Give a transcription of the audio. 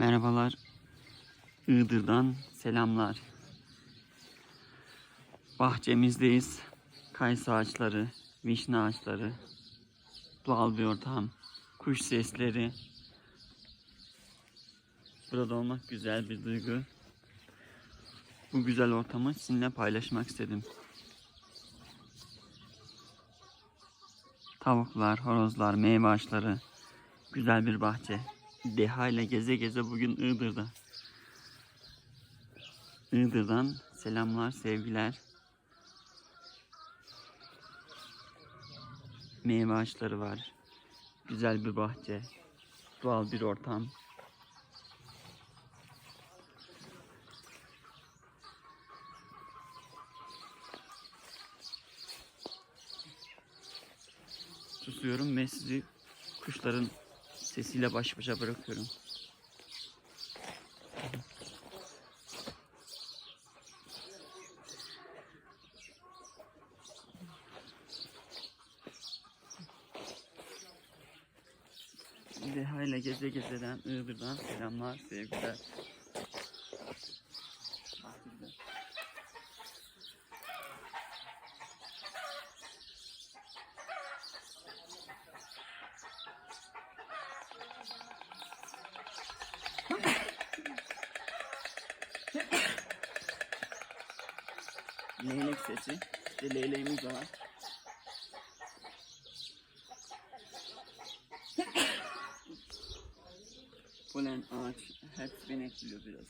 Merhabalar. Iğdır'dan selamlar. Bahçemizdeyiz. Kayısı ağaçları, vişne ağaçları, doğal bir ortam, kuş sesleri. Burada olmak güzel bir duygu. Bu güzel ortamı sizinle paylaşmak istedim. Tavuklar, horozlar, meyve ağaçları, güzel bir bahçe. Deha ile geze geze bugün Iğdır'da. Iğdır'dan selamlar, sevgiler. Meyve ağaçları var. Güzel bir bahçe. Doğal bir ortam. Susuyorum ve sizi kuşların sesiyle baş başa bırakıyorum. Deha ile geze gezeden Iğdır'dan selamlar, sevgiler. leğenek sesi. İşte leyleğimiz var. Polen ağaç hepsi beni etkiliyor biraz.